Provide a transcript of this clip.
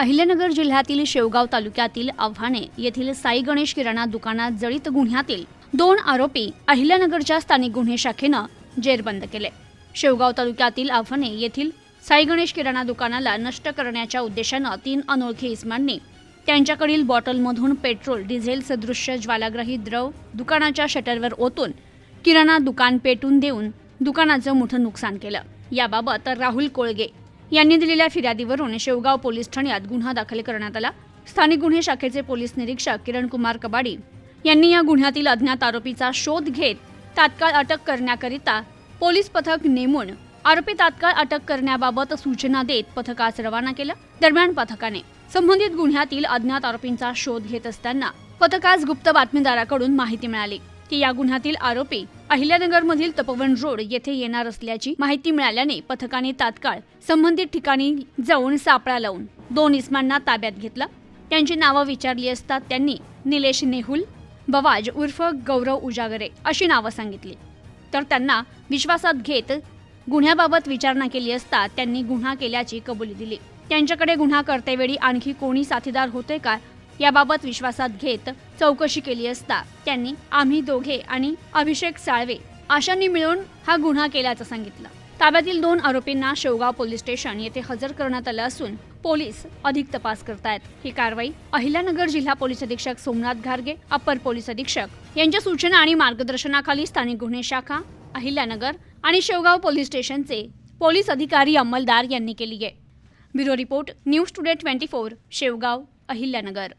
अहिल्यानगर जिल्ह्यातील शेवगाव तालुक्यातील आव्हाणे येथील साई गणेश किराणा दुकानात जळीत गुन्ह्यातील दोन आरोपी अहिल्यानगरच्या स्थानिक गुन्हे शाखेनं जेरबंद केले. शेवगाव तालुक्यातील आव्हाणे येथील साई गणेश किराणा दुकानाला नष्ट करण्याच्या उद्देशानं तीन अनोळखी इस्मांनी त्यांच्याकडील बॉटलमधून पेट्रोल डिझेल सदृश्य ज्वालाग्रही द्रव दुकानाच्या शटरवर ओतून किराणा दुकान पेटून देऊन दुकानाचं मोठं नुकसान केलं. याबाबत राहुल कोळगे यांनी दिलेल्या फिर्यादीवरून शेवगाव पोलीस ठाण्यात गुन्हा दाखल करण्यात आला. स्थानिक गुन्हे शाखेचे पोलीस निरीक्षक किरण कुमार कबाडी यांनी या गुन्ह्यातील अज्ञात आरोपीचा शोध घेत तात्काळ अटक करण्याकरिता पोलीस पथक नेमून आरोपी तात्काळ अटक करण्याबाबत सूचना देत पथकास रवाना केलं. दरम्यान पथकाने संबंधित गुन्ह्यातील अज्ञात आरोपींचा शोध घेत असताना पथकास गुप्त बातमीदाराकडून माहिती मिळाली. की या गुन्ह्यातील आरोपी अहिल्यानगरमधील तपोवन रोड येथे येणार असल्याची माहिती मिळाल्याने पथकाने तात्काळ संबंधित ठिकाणी जाऊन सापळा लावून दोन इस्मांना ताब्यात घेतलं. त्यांची नावं विचारली असता त्यांनी निलेश नेहुल बवाज उर्फ गौरव उजागरे अशी नावं सांगितली. तर त्यांना विश्वासात घेत गुन्ह्याबाबत विचारणा केली असता त्यांनी गुन्हा केल्याची कबुली दिली. त्यांच्याकडे गुन्हा करतेवेळी आणखी कोणी साथीदार होते का याबाबत विश्वासात घेत चौकशी केली असता त्यांनी आम्ही दोघे आणि अभिषेक साळवे आशांनी मिळून हा गुन्हा केल्याचं सांगितलं. ताब्यातील दोन आरोपींना शेवगाव पोलीस स्टेशन येथे हजर करण्यात आलं असून पोलीस अधिक तपास करतायत. ही कारवाई अहिल्यानगर जिल्हा पोलीस अधीक्षक सोमनाथ घारगे अप्पर पोलीस अधीक्षक यांच्या सूचना आणि मार्गदर्शनाखाली स्थानिक गुन्हे शाखा अहिल्यानगर आणि शेवगाव पोलीस स्टेशनचे पोलीस अधिकारी अंमलदार यांनी केली आहे bureau report news today twenty four Shevgaon Ahilyanagar.